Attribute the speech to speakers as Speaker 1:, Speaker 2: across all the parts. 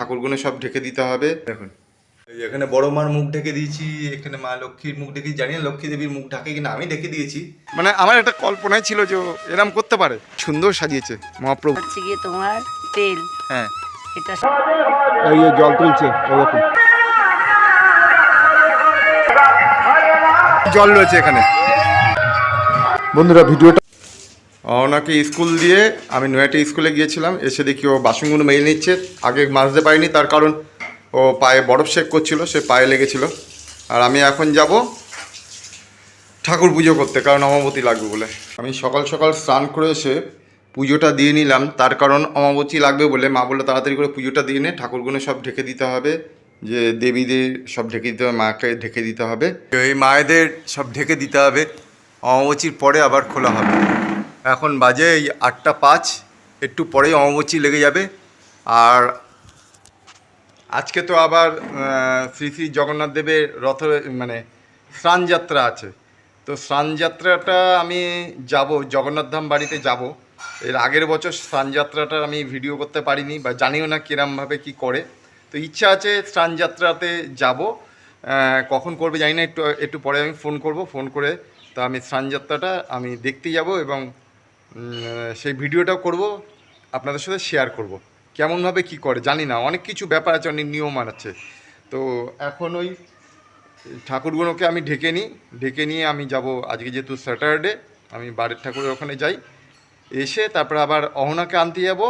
Speaker 1: ঠাকুরগুলো সব ঢেকে দিতে হবে। দেখুন। এই এখানে বড় মার মুখ ঢেকে দিয়েছি এখানে মা লক্ষ্মীর মুখ ঢেকে জানি না লক্ষ্মী দেবীর মুখ ঢাকে কিনা আমি ঢেকে দিয়েছি। মানে আমার একটা কল্পনাই ছিল যে ও এরম করতে পারে। সুন্দর সাজিয়েছে মহাপ্রভু।
Speaker 2: হচ্ছে গিয়ে তোমার তেল।
Speaker 1: হ্যাঁ।
Speaker 2: এটা
Speaker 1: এই যে জল তুলছে ওরকম জল রয়েছে এখানে। বন্ধুরা ভিডিওটা ওনাকে স্কুল দিয়ে আমি নয়াটি স্কুলে গিয়েছিলাম। এসে দেখি ও বাসনগুলো মেরে নিচ্ছে। আগে মাজতে পারিনি, তার কারণ ও পায়ে বরফ শেক করছিল, সে পায়ে লেগেছিল। আর আমি এখন যাব ঠাকুর পুজো করতে, কারণ অমাবতী লাগবে বলে। আমি সকাল সকাল স্নান করে এসে পুজোটা দিয়ে নিলাম। তার কারণ অমাবতী লাগবে বলে মা বলল, তাড়াতাড়ি করে পুজোটা দিয়ে নে, ঠাকুরগুলো সব ঢেকে দিতে হবে। যে দেবীদের সব ঢেকে দিতে হবে, মাকে ঢেকে দিতে হবে। এই মায়েদের সব ঢেকে দিতে হবে। অমাবতীর পরে আবার খোলা হবে। এখন বাজে এই আটটা পাঁচ, একটু পরেই অমাবতী লেগে যাবে। আর আজকে তো আবার শ্রী শ্রী জগন্নাথ দেবের রথ মানে স্নানযাত্রা আছে। তো স্নানযাত্রাটা আমি যাব, জগন্নাথ ধাম বাড়িতে যাব। এর আগের বছর স্নানযাত্রাটা আমি ভিডিও করতে পারিনি বা জানিও না কিরমভাবে কি করে। তো ইচ্ছা আছে স্নানযাত্রাতে যাব। কখন করবে জানি না, একটু একটু পরে আমি ফোন করব। ফোন করে তো আমি স্নানযাত্রাটা আমি দেখতে যাব এবং সেই ভিডিওটাও করব, আপনাদের সাথে শেয়ার করব। কেমনভাবে কি করে, জানি না, অনেক কিছু ব্যাপার আছে, অনেক নিয়ম আছে। তো এখন ওই ঠাকুরগুলোকে আমি ঢেকে নিই, ঢেকে নিয়ে আমি যাব, আজকে যেহেতু স্যাটারডে আমি বাড়ির ঠাকুরের ওখানে যাই। এসে তারপর আবার অহনাকে আনতে যাব,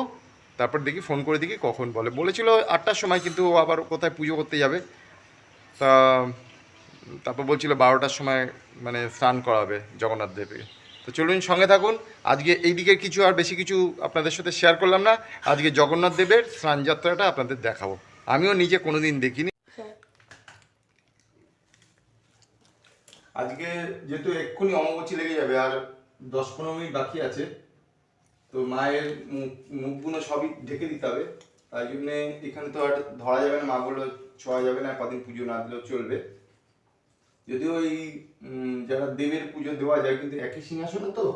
Speaker 1: তারপর দেখি ফোন করে দেখি কখন বলে। বলেছিল আটটার সময়, কিন্তু ও আবার কোথায় পুজো করতে যাবে। তা, তারপর বলছিল বারোটার সময় মানে স্নান করাবে জগন্নাথ দেবকে তো চলুন সঙ্গে থাকুন। আজকে এই দিকের কিছু আর বেশি কিছু আপনাদের সাথে শেয়ার করলাম না। আজকে জগন্নাথ দেবের স্নানযাত্রাটা আপনাদের দেখাবো। আমিও নিজে কোনোদিন দেখিনি। আজকে যেহেতু এক্ষুনি অমাবস্যা লেগে যাবে, আর দশ পনেরো মিনিট বাকি আছে, তো মায়ের মুখ মুখগুলো সবই ঢেকে দিতে হবে। তাই জন্যে এখানে তো আর ধরা যাবে না, মা বলল, ছোঁয়া যাবে না কদিন পুজো না দিলেও চলবে। যদিও এই যারা দেবের পুজো দেওয়া যায় কিন্তু একই সিংহাসনে তো?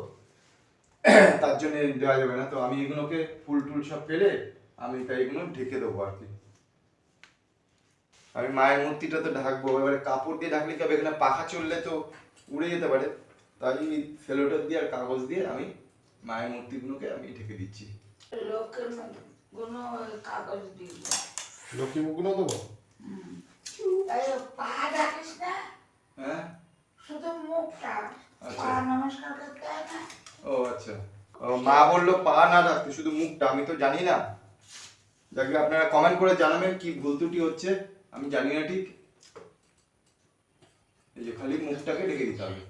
Speaker 1: তার জন্য দেওয়া যাবে না। তো আমি এগুলোকে ফুল টুল সব ফেলে আমি তাই এগুলো ঢেকে দেবো আর কি। আমি মায়ের মূর্তিটা তো ঢাকবো। এবারে কাপড় দিয়ে ঢাকলে কি হবে? এখানে পাখা চললে তো উড়ে যেতে পারে। তাই সেলোটার দিয়ে আর কাগজ দিয়ে আমি মায়ের মূর্তিগুলোকে আমি ঢেকে দিচ্ছি।
Speaker 2: লোকের কোনো কাগজ দিব।
Speaker 1: লক্ষ্মী মুখগুলো দেবো?
Speaker 2: পা ডাকিস না।
Speaker 1: হ্যাঁ?
Speaker 2: শুধু মুখটা।
Speaker 1: আচ্ছা।
Speaker 2: পা নমস্কার করতে হয় না
Speaker 1: ও আচ্ছা। ও, মা বলল পা না রাখতে শুধু মুখটা আমি তো জানি না। যাকে আপনারা কমেন্ট করে জানাবেন কি ভুল ত্রুটি হচ্ছে আমি জানি না ঠিক। এই যে খালি মুখটাকে ঢেকে দিতে হবে।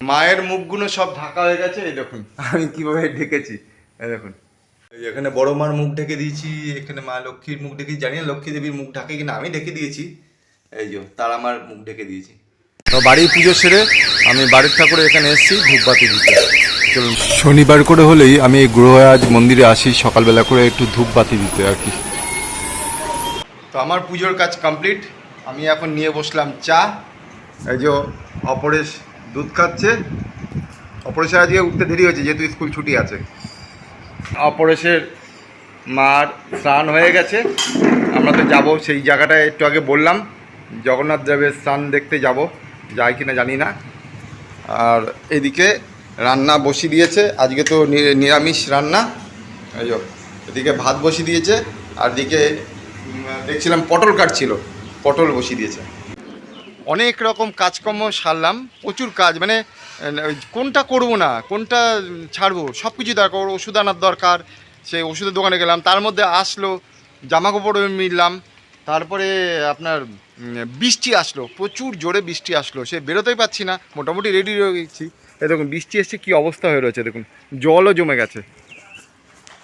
Speaker 1: মায়ের মুখগুলো সব ঢাকা হয়ে গেছে এই দেখুন। আমি কীভাবে ঢেকেছি? এই দেখুন। এখানে বড় মার মুখ ঢেকে দিয়েছি এখানে মা লক্ষ্মীর মুখ ঢেকে জানি না লক্ষ্মী দেবীর মুখ ঢাকে কিনা আমি ঢেকে দিয়েছি। এই যে তার আমার মুখ ঢেকে দিয়েছি। তো বাড়ির পুজো সেরে আমি বাড়ির ঠাকুরে এখানে এসেছি ধূপবাতি দিতে। চলুন। শনিবার করে হলেই আমি এই গ্রহরাজ মন্দিরে আসি সকালবেলা করে একটু ধূপবাতি দিতে আর কি। তো আমার পুজোর কাজ কমপ্লিট। আমি এখন নিয়ে বসলাম চা। এই যে অপরেশ দুধ খাচ্ছে। অপরেশের আজকে উঠতে দেরি হয়েছে যেহেতু স্কুল ছুটি আছে। অপরেশের মার স্নান হয়ে গেছে। আমরা তো যাব সেই জায়গাটায় একটু আগে বললাম। জগন্নাথ দেবের স্নান দেখতে যাব যাই কি না জানি না। আর এদিকে রান্না বসিয়ে দিয়েছে। আজকে তো নিরামিষ রান্না। এই এদিকে ভাত বসিয়ে দিয়েছে। আর দিকে দেখছিলাম পটল কাটছিল। পটল বসিয়ে দিয়েছে। অনেক রকম কাজকর্ম সারলাম। প্রচুর কাজ মানে কোনটা করব না, কোনটা ছাড়বো সব কিছু দরকার ওষুধ আনার দরকার, সেই ওষুধের দোকানে গেলাম, তার মধ্যে আসলো জামা কাপড় মিললাম তারপরে আপনার বৃষ্টি আসলো, প্রচুর জোরে বৃষ্টি আসলো, সে বেরোতেই পারছি না, মোটামুটি রেডি হয়ে গেছি। এই দেখুন, বৃষ্টি এসছে, কী অবস্থা হয়ে রয়েছে, দেখুন, জলও জমে গেছে।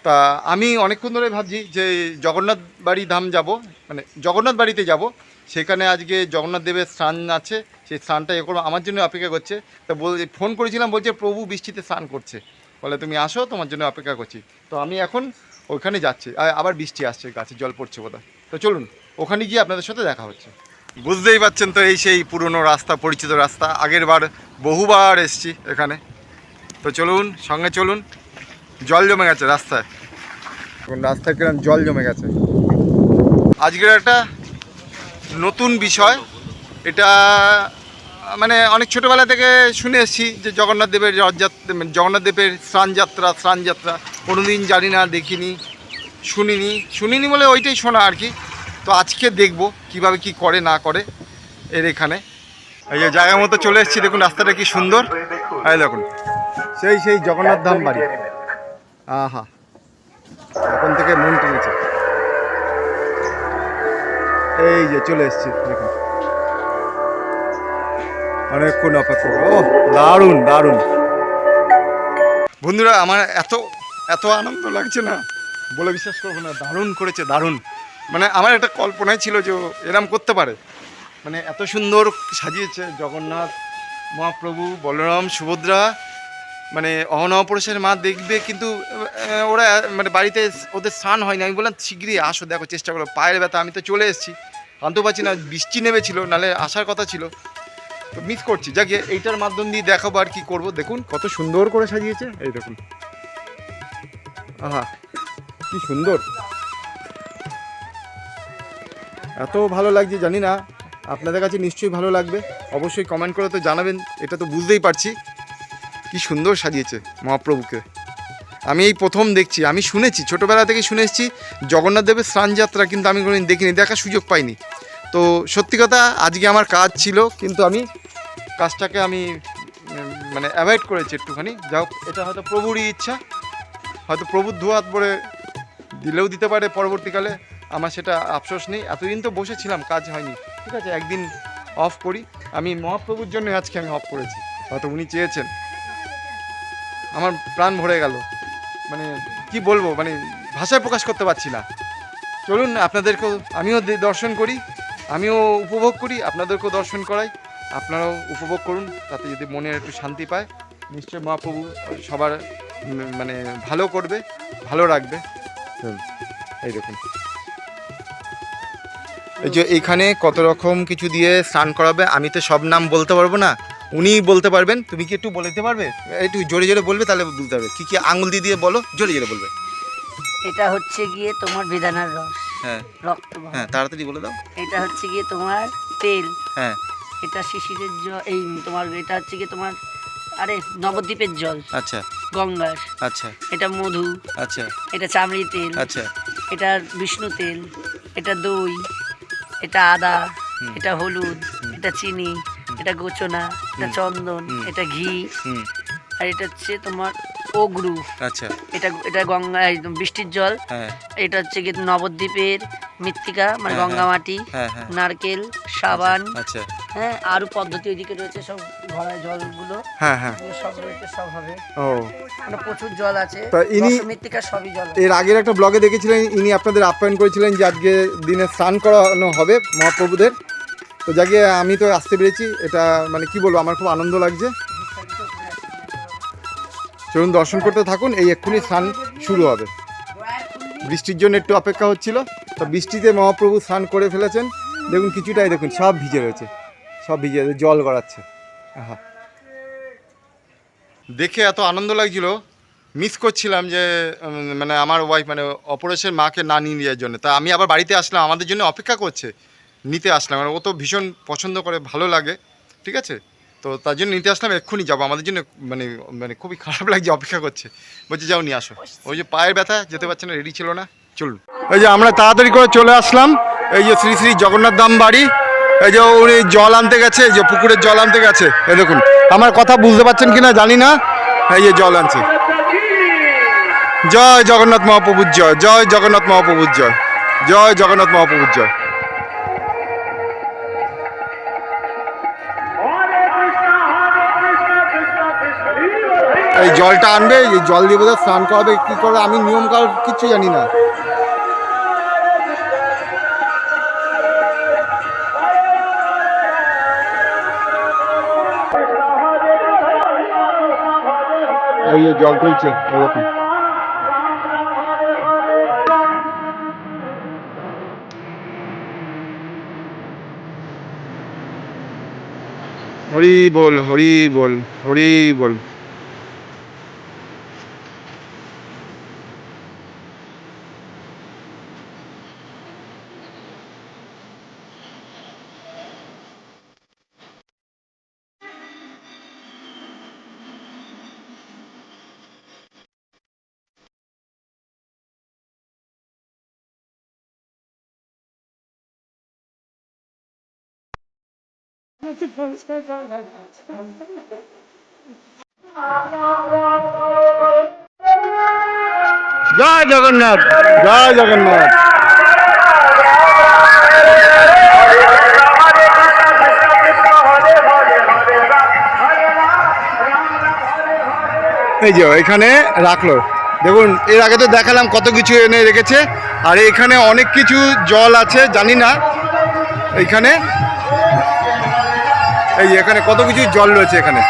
Speaker 1: তা আমি অনেকক্ষণ ধরে ভাবছি যে জগন্নাথ বাড়ি ধাম যাব মানে জগন্নাথ বাড়িতে যাব সেখানে আজকে জগন্নাথ দেবের স্নান আছে সেই স্নানটা এ করব। আমার জন্য অপেক্ষা করছে। তা বল ফোন করেছিলাম বলছে প্রভু বৃষ্টিতে স্নান করছে। বলে তুমি আসো তোমার জন্য অপেক্ষা করছি। তো আমি এখন ওখানে যাচ্ছি। আবার বৃষ্টি আসছে গাছে জল পড়ছে বোধহয়। তো চলুন ওখানে গিয়ে আপনাদের সাথে দেখা হচ্ছে। বুঝতেই পারছেন তো এই সেই পুরনো রাস্তা পরিচিত রাস্তা। আগের বার বহুবার এসছি এখানে। তো চলুন সঙ্গে চলুন। জল জমে গেছে রাস্তায়। এখন রাস্তায় কিরম জল জমে গেছে। আজকের একটা নতুন বিষয়। এটা মানে অনেক ছোটোবেলা থেকে শুনে এসেছি যে জগন্নাথ দেবের রথযাত্রা, জগন্নাথ দেবের স্নানযাত্রা স্নানযাত্রা কোনোদিন জানি না, দেখিনি, শুনিনি। শুনিনি বলে ওইটাই শোনা আর কি। তো আজকে দেখব কীভাবে কি করে, না করে এর এখানে। এই যে জায়গা মতো চলে এসেছি, দেখুন রাস্তাটা কি সুন্দর। এই দেখুন, সেই সেই জগন্নাথ ধাম বাড়ি। আহা, এখন থেকে মন টেনেছে। এই যে, চলে এসেছি দেখুন অনেকক্ষণ অপেক্ষা ও দারুণ দারুণ। বন্ধুরা, আমার এত এত আনন্দ লাগছে না, বলে বিশ্বাস করব না, দারুণ করেছে, দারুণ। মানে আমার একটা কল্পনাই ছিল যে এরম করতে পারে। মানে এত সুন্দর সাজিয়েছে জগন্নাথ, মহাপ্রভু, বলরাম, সুভদ্রা মানে অহনবপুরুষের মা দেখবে, কিন্তু ওরা মানে বাড়িতে ওদের স্নান হয়নি। আমি বললাম শীঘ্রই আসো, দেখো, চেষ্টা করো। পায়ের ব্যথা, আমি তো চলে এসেছি। আনতে পারছি না, বৃষ্টি নেমেছিল, নালে আসার কথা ছিল। তো মিস করছি। যাকে এইটার মাধ্যম দিয়ে দেখাবো আর কি করব। দেখুন, কত সুন্দর করে সাজিয়েছে। এই দেখুন। আহা, কি সুন্দর। এত ভালো লাগছে, জানি না। আপনাদের কাছে নিশ্চয়ই ভালো লাগবে। অবশ্যই কমেন্ট করে তো জানাবেন। এটা তো বুঝতেই পারছি। কি সুন্দর সাজিয়েছে মহাপ্রভুকে। আমি এই প্রথম দেখছি, আমি শুনেছি, ছোটোবেলা থেকে শুনে জগন্নাথ দেবের স্নানযাত্রা কিন্তু আমি কোনোদিন দেখিনি, দেখার সুযোগ পাইনি। তো সত্যি কথা, আজকে আমার কাজ ছিল, কিন্তু আমি কাজটাকে আমি মানে অ্যাভয়েড করেছি একটুখানি। যাও এটা হয়তো প্রভুরই ইচ্ছা, হয়তো প্রভুর ধোয়াত পরে দিলেও দিতে পারে পরবর্তীকালে, আমার সেটা আফসোস নেই। এতদিন তো বসেছিলাম, কাজ হয়নি। ঠিক আছে, একদিন অফ করি। আমি মহাপ্রভুর জন্য আজকে আমি অফ করেছি। হয়তো উনি চেয়েছেন। আমার প্রাণ ভরে গেল। মানে কি বলব? মানে ভাষায় প্রকাশ করতে পারছি না। চলুন, আপনাদেরকেও, আমিও দর্শন করি। আমিও উপভোগ করি আপনাদেরকেও দর্শন করাই। আপনারাও উপভোগ করুন তাতে যদি মনে একটু শান্তি পায়। নিশ্চয় মহাপ্রভু সবার মানে ভালো করবে ভালো রাখবে। এই দেখুন। এই যে এখানে কত রকম কিছু দিয়ে স্নান করাবে আমি তো সব নাম বলতে পারব না। উনিই বলতে পারবেন তুমি কি একটু বলে দিতে পারবে? একটু জোরে জোরে বলবে তাহলে বুঝতে পারবে। কী কী আঙুল দিয়ে দিয়ে বলো জোরে জোরে বলবে।
Speaker 3: এটা হচ্ছে গিয়ে তোমার বেদানার রস।
Speaker 1: হ্যাঁ।
Speaker 3: রক্ত
Speaker 1: হ্যাঁ তাড়াতাড়ি বলে দাও।
Speaker 3: এটা হচ্ছে গিয়ে তোমার তেল।
Speaker 1: হ্যাঁ।
Speaker 3: এটা শিশিরের জল এই তোমার এটা হচ্ছে গিয়ে তোমার আরে নবদ্বীপের জল।
Speaker 1: আচ্ছা।
Speaker 3: গঙ্গার।
Speaker 1: আচ্ছা।
Speaker 3: এটা মধু।
Speaker 1: আচ্ছা।
Speaker 3: এটা চামড়ি তেল।
Speaker 1: আচ্ছা।
Speaker 3: এটা বিষ্ণু তেল। এটা দই। এটা আদা। এটা হলুদ। এটা চিনি। এটা গোচনা। এটা চন্দন। এটা ঘি। আর এটা হচ্ছে তোমার অগ্রু
Speaker 1: আচ্ছা।
Speaker 3: এটা এটা গঙ্গা বৃষ্টির জল।
Speaker 1: হ্যাঁ।
Speaker 3: এটা হচ্ছে গিয়ে নবদ্বীপের মৃত্তিকা মানে
Speaker 1: হ্যাঁ,
Speaker 3: গঙ্গা মাটি
Speaker 1: হ্যাঁ হ্যাঁ।
Speaker 3: নারকেল সাবান।
Speaker 1: আচ্ছা
Speaker 3: হ্যাঁ আরও পদ্ধতি ওইদিকে রয়েছে সব ঘোড়ায় জলগুলো।
Speaker 1: হ্যাঁ হ্যাঁ।
Speaker 3: সব রয়েছে সব হবে।
Speaker 1: ও।
Speaker 3: মানে প্রচুর জল আছে।
Speaker 1: ইনি-
Speaker 3: মৃত্তিকা সবই জল
Speaker 1: এর আগের একটা ব্লগে দেখেছিলেন ইনি আপনাদের আপ্যায়ন করেছিলেন যে আজকে দিনে স্নান করানো হবে মহাপ্রভুদের। তো যাকে আমি তো আসতে পেরেছি এটা মানে কি বলব আমার খুব আনন্দ লাগছে। চলুন দর্শন করতে থাকুন এই এক্ষুনি স্নান শুরু হবে। বৃষ্টির জন্য একটু অপেক্ষা হচ্ছিল তো বৃষ্টিতে মহাপ্রভু স্নান করে ফেলেছেন। দেখুন কিছুটাই দেখুন সব ভিজে রয়েছে সব ভিজে রয়েছে, জল গড়াচ্ছে। হ্যাঁ দেখে এত আনন্দ লাগছিল মিস করছিলাম যে মানে আমার ওয়াইফ মানে অপরেশের মাকে না নিয়ে যাওয়ার জন্য। তা আমি আবার বাড়িতে আসলাম আমাদের জন্য অপেক্ষা করছে নিতে আসলাম। মানে ও তো ভীষণ পছন্দ করে ভালো লাগে ঠিক আছে? তো তার জন্য নিতে আসলাম এক্ষুনি যাব। আমাদের জন্য মানে মানে খুবই খারাপ লাগছে অপেক্ষা করছে। বলছে যাও নিয়ে আসো। ওই যে পায়ের ব্যথা যেতে পারছে না রেডি ছিল না। চলুন। এই যে আমরা তাড়াতাড়ি করে চলে আসলাম এই যে শ্রী শ্রী জগন্নাথ ধাম বাড়ি। এই যে উনি জল আনতে গেছে এই যে পুকুরের জল আনতে গেছে। এই দেখুন আমার কথা বুঝতে পারছেন কিনা জানি না। এই যে জল আনছে। জয় জগন্নাথ মহাপ্রভুর জয় জয় জগন্নাথ মহাপ্রভুর জয় জয় জগন্নাথ মহাপ্রভুর জয়। এই জলটা আনবে, এই জল দিয়ে বোধহয় স্নান করাবে, কি করবে আমি নিয়ম কাল কিচ্ছু জানি না। এই জল তুলছে, এরকম। হরি বল হরি বল হরি বল। জয় জগন্নাথ জয় জগন্নাথ। এই যে, এখানে রাখল। দেখুন, এর আগে তো দেখালাম কত কিছু এনে রেখেছে, আর এখানে অনেক কিছু জল আছে, জানি না। এইখানে এই এখানে কত কিছু জল রয়েছে এখানে?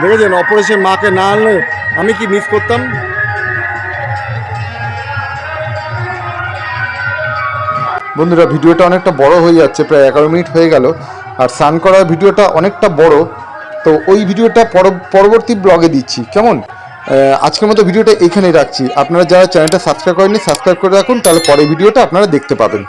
Speaker 1: দেখেছেন অপারেশন মাকে না আনলে আমি কি মিস করতাম?
Speaker 4: বন্ধুরা, ভিডিওটা অনেকটা বড় হয়ে যাচ্ছে, প্রায় এগারো মিনিট হয়ে গেল। আর স্নান করার ভিডিওটা অনেকটা বড়। তো ওই ভিডিওটা পর- পরবর্তী ব্লগে দিচ্ছি। কেমন? আজকের মতো ভিডিওটা এখানেই রাখছি। আপনারা যারা চ্যানেলটা সাবস্ক্রাইব করেননি, সাবস্ক্রাইব করে রাখুন, তাহলে পরে ভিডিওটা আপনারা দেখতে পাবেন।